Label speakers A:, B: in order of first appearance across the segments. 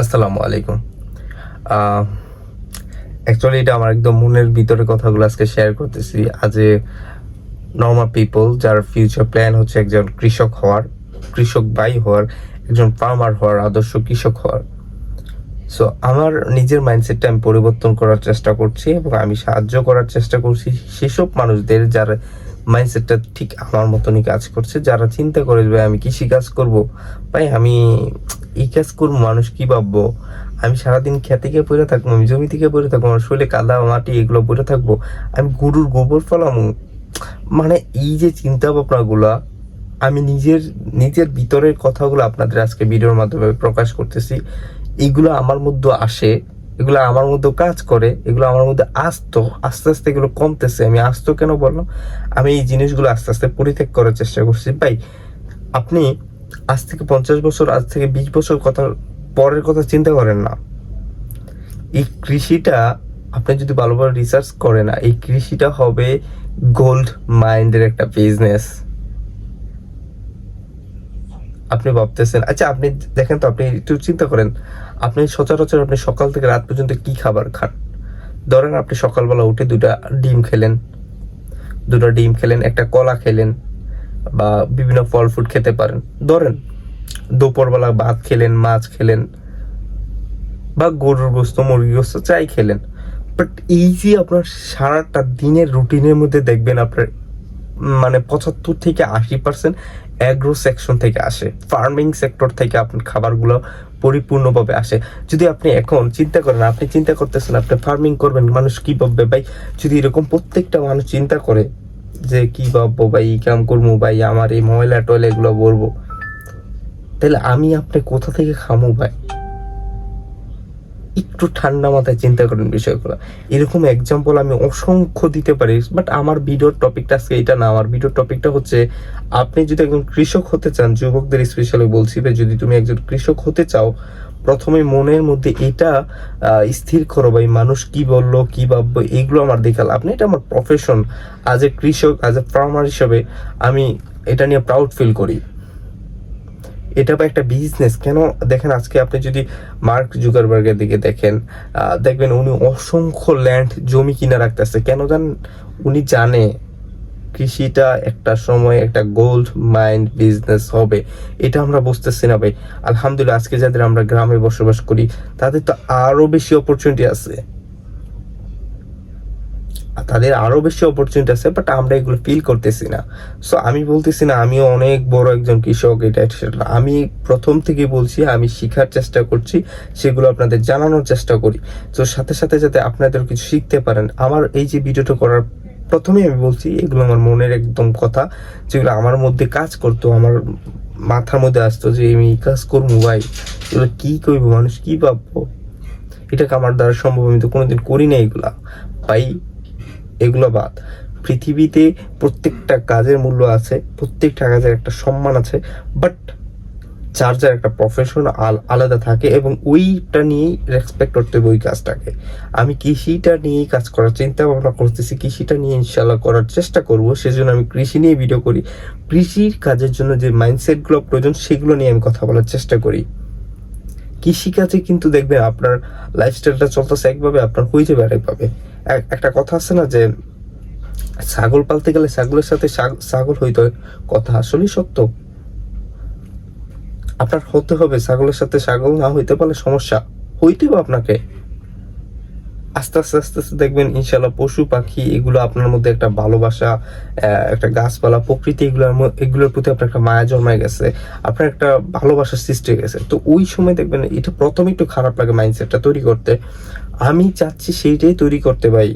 A: আসসালামু আলাইকুম। অ্যাকচুয়ালি এটা আমার একদম মনের ভিতরে কথাগুলো আজকে শেয়ার করতেছি। আজ এ নর্মাল পিপল যার ফিউচার প্ল্যান হচ্ছে একজন কৃষক হওয়ার, কৃষক ভাই হওয়ার, একজন ফার্মার হওয়ার, আদর্শ কৃষক হওয়ার। সো আমার নিজের মাইন্ডসেটটা আমি পরিবর্তন করার চেষ্টা করছি এবং আমি সাহায্য করার চেষ্টা করছি সেসব মানুষদের যার মাইন্ডসেটটা ঠিক আমার মতনই কাজ করছে, যারা চিন্তা করে যে আমি কৃষি কাজ করব, ভাই আমি এই কাজ করব, মানুষ কি ভাববো? আমি সারাদিন খেতে গিয়ে পড়ে থাকব, আমি জমি থেকে পড়ে থাকব, আমার শরীরে কাদা, মাটি এগুলো পড়ে থাকব, আমি গরুর গোবর ফলামু মানে এই যে চিন্তা ভাবনাগুলা আমি নিজের নিজের ভিতরের কথাগুলো আপনাদের আজকে ভিডিওর মাধ্যমে প্রকাশ করতেছি। এগুলো আমার মধ্যে আসে, এগুলো আমার মধ্যে কাজ করে, এগুলো আমার মধ্যে আসতো, আস্তে আস্তে এগুলো কমতেছে। আমি আসতো কেন বললাম? আমি এই জিনিসগুলো আস্তে আস্তে পরিত্যাগ করার চেষ্টা করছি। ভাই, আপনি আজ থেকে পঞ্চাশ বছর, আজ থেকে বিশ বছর কথা পরের কথা চিন্তা করেন না। এই কৃষিটা আপনি যদি ভালোভাবে রিসার্চ করেন, এই কৃষিটা হবে গোল্ড মাইন্ডের একটা বিজনেস আপনি ভাবতেছেন আচ্ছা আপনি দেখেন তো, আপনি একটু চিন্তা করেন, আপনি সচরাচর আপনি সকাল থেকে রাত পর্যন্ত কি খাবার খান? ধরেন আপনি সকালবেলা উঠে দুটা ডিম খেলেন দুটো ডিম খেলেন, একটা কলা খেলেন বা বিভিন্ন ফল ফ্রুট খেতে পারেন। ধরেন, দুপুরবেলা ভাত খেলেন, মাছ খেলেন, বা গরুর গোস্ত মুরগি গোস্ত, চাই খেলেন। বাট এই যে আপনার সারাটা দিনের রুটিনের মধ্যে দেখবেন আপনার মানে পঁচাত্তর থেকে আশি পার্সেন্ট অ্যাগ্রো সেকশন থেকে আসে। ফার্মিং সেক্টর থেকে আপনার খাবারগুলো পরিপূর্ণভাবে আসে। যদি আপনি এখন চিন্তা করেন, আপনি চিন্তা করতেছেন, আপনি ফার্মিং করবেন, মানুষ কি ভাববে ভাই? যদি এরকম প্রত্যেকটা মানুষ চিন্তা করে যে কি ভাববো ভাই এই কাম করব ভাই, আমার এই ময়লা টয়লা এগুলো বলব। তাহলে আমি আপনি কোথা থেকে খামু ভাই? একটু ঠান্ডা মাথায় চিন্তা করেন বিষয়গুলো। এরকম এক্সাম্পল আমি অসংখ্য দিতে পারি বাট আমার ভিডিওর টপিকটা আজকে এটা না। আমার ভিডিওর টপিকটা হচ্ছে, আপনি যদি একজন কৃষক হতে চান, যুবকদের স্পেশালি বলছি যদি তুমি একজন কৃষক হতে চাও প্রথমে মনের মধ্যে এটা স্থির করো ভাই, মানুষ কি বলল, কি ভাববো এইগুলো আমার দেখাল। আপনি এটা আমার প্রফেশন আজ এ কৃষক আজ এ ফার্মার হিসেবে আমি এটা নিয়ে প্রাউড ফিল করি। এটা বা একটা বিজনেস কেন? দেখেন, আজকে আপনি যদি মার্ক জুগারবার্গের দিকে দেখেন দেখবেন উনি অসংখ্য ল্যান্ড জমি কিনে রাখতেছে। কেন জান উনি জানে কৃষিটা একটা সময় একটা গোল্ড মাইন্ড বিজনেস হবে। এটা আমরা বুঝতেছি না ভাই। আলহামদুলিল্লাহ, আজকে যাদের আমরা গ্রামে বসবাস করি, তাদের তো আরও বেশি অপরচুনিটি আছে। তাদের আরও বেশি অপরচুনিটি আছে বাট আমরা এগুলো ফিল করতেছি না। সো আমি বলতেছি না, আমিও অনেক বড় একজন কৃষক, এটা আমি প্রথম থেকে বলছি, আমি শেখার চেষ্টা করছি, সেগুলো আপনাদের জানানোর চেষ্টা করি। তো সাথে সাথে যাতে আপনাদের কিছু শিখতে পারেন। আমার এই যে ভিডিওটা করার প্রথমেই আমি বলছি, এগুলো আমার মনের একদম কথা, যেগুলো আমার মধ্যে কাজ করতো, আমার মাথার মধ্যে আসতো যে আমি এই কাজ করব ভাই, এগুলো কি করব, মানুষ কি ভাববো? এটাকে আমার দ্বারা সম্ভব, আমি তো কোনোদিন করি না এগুলা। ভাই, এগুলো বাদ। পৃথিবীতে প্রত্যেকটা কাজের মূল্য আছে, প্রত্যেকটা কাজের একটা সম্মান আছে বাট যার একটা প্রফেশন আলাদা থাকে এবং ওইটা নিয়েই রেসপেক্ট করতে হবে ওই কাজটাকে। আমি কৃষিটা নিয়েই কাজ করার চিন্তা ভাবনা করতেছি, কৃষিটা নিয়ে ইনশাল্লাহ করার চেষ্টা করব, সেজন্য আমি কৃষি নিয়ে ভিডিও করি। কৃষির কাজের জন্য যে মাইন্ডসেটগুলো প্রয়োজন, সেগুলো নিয়ে আমি কথা বলার চেষ্টা করি। কৃষিকাজে কিন্তু দেখবেন আপনার লাইফস্টাইলটা চলতেছে একভাবে, আপনার হয়ে যাবে আরেকভাবে। একটা কথা আছে না যে, ছাগল পালতে গেলে ছাগলের সাথে ছাগ- ছাগল হইতে কথা আসলেই সত্য। আপনার হতে হবে ছাগলের সাথে ছাগল না হইতে পারলে সমস্যা। হইতে হবে আপনাকে। আস্তে আস্তে আস্তে আস্তে দেখবেন ইনশাল্লাহ পশু, পাখি, এগুলো আপনার মধ্যে একটা ভালোবাসা একটা গাছপালা, প্রকৃতি, এগুলোর এগুলোর প্রতি আপনার একটা মায়া জন্মায় গেছে। আপনার একটা ভালোবাসার সৃষ্টি হয়ে গেছে। তো ওই সময় দেখবেন এটা প্রথমে একটু খারাপ লাগে মাইন্ডসেটটা তৈরি করতে। আমি চাচ্ছি সেইটাই তৈরি করতে ভাই।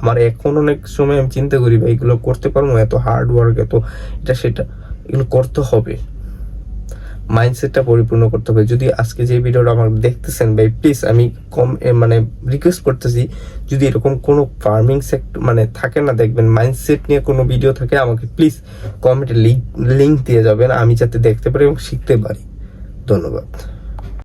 A: আমার এখন অনেক সময় আমি চিন্তা করি ভাই, এগুলো করতে পারব এত হার্ড ওয়ার্ক এত এটা সেটা এগুলো করতে হবে। মাইন্ডসেটটা পরিপূর্ণ করতে হবে। যদি আজকে যে ভিডিওটা আমার দেখতেছেন, ভাই প্লিজ আমি কম মানে রিকোয়েস্ট করতেছি, যদি এরকম কোনো ফার্মিং সেক্টর মানে থাকে না, দেখবেন মাইন্ডসেট নিয়ে কোনো ভিডিও থাকে, আমাকে প্লিজ কমেন্টে লিঙ্ক লিঙ্ক দিয়ে যাবেন, আমি যাতে দেখতে পারি এবং শিখতে পারি। ধন্যবাদ।